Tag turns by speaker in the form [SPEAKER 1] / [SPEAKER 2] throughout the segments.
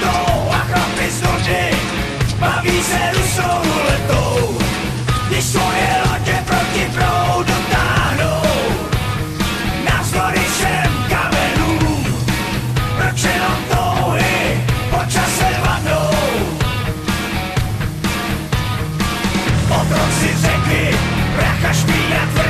[SPEAKER 1] bandou a chlapy z noži baví se rusou letou, když svoje lodě proti proudu táhnou. Navzdory všem kamenům, proč jenom touhy po čase vadnou. Otroci řekli, bracha špína tvrdá,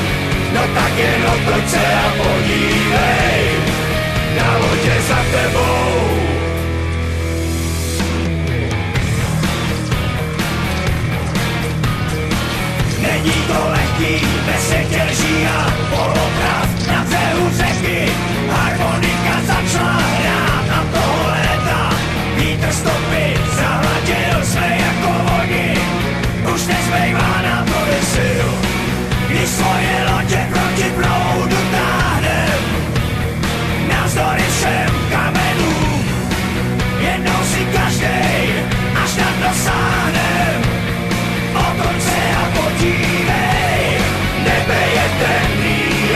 [SPEAKER 1] Otoč se a podívej na lodě za tebou. kínai, ne fejet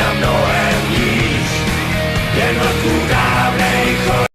[SPEAKER 1] a Noem is, a kúr.